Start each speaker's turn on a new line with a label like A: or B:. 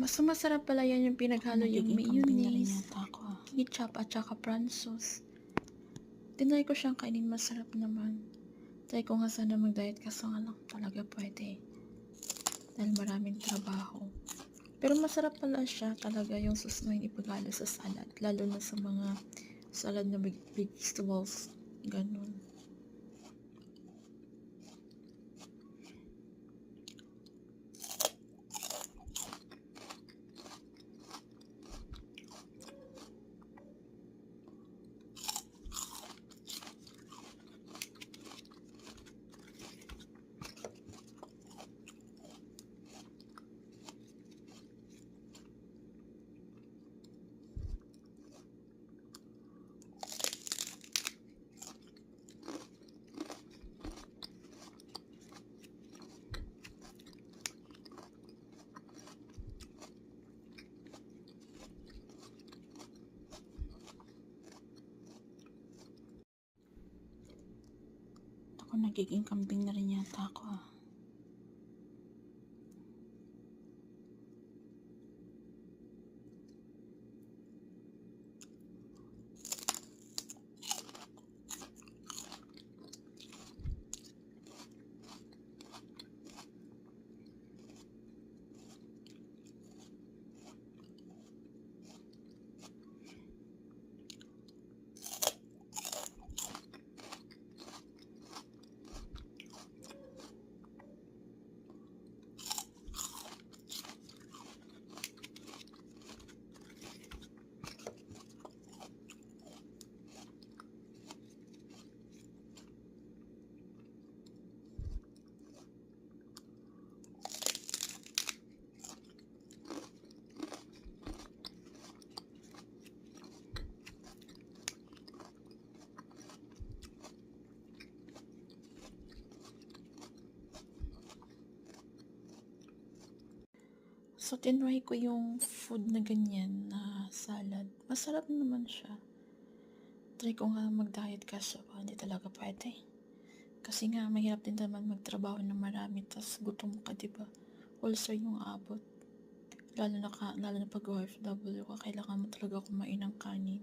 A: Mas masarap pala yan yung pinaghalo yung mayonnaise,
B: ah.
A: ketchup at saka prawn sauce. Tinry ko siyang kainin, masarap naman. Try ko nga sana mag-diet kaso nga lang talaga pwede. Dahil maraming trabaho. Pero masarap pala siya talaga yung sauce na yun ipaghalo sa salad. Lalo na sa mga salad na big vegetables. Ganun.
B: Ako nagiging kambing na rin yata ako
A: So, tinry ko yung food na ganyan na salad. Masarap naman siya. Try ko nga mag-diet kaso hindi talaga pwede. Kasi nga, mahirap din naman magtrabaho ng marami tas gutom ka, di ba? Ulcer yung abot. Lalo na, ka, lalo na pag OFW ka, kailangan mo talaga kumain ng kanin.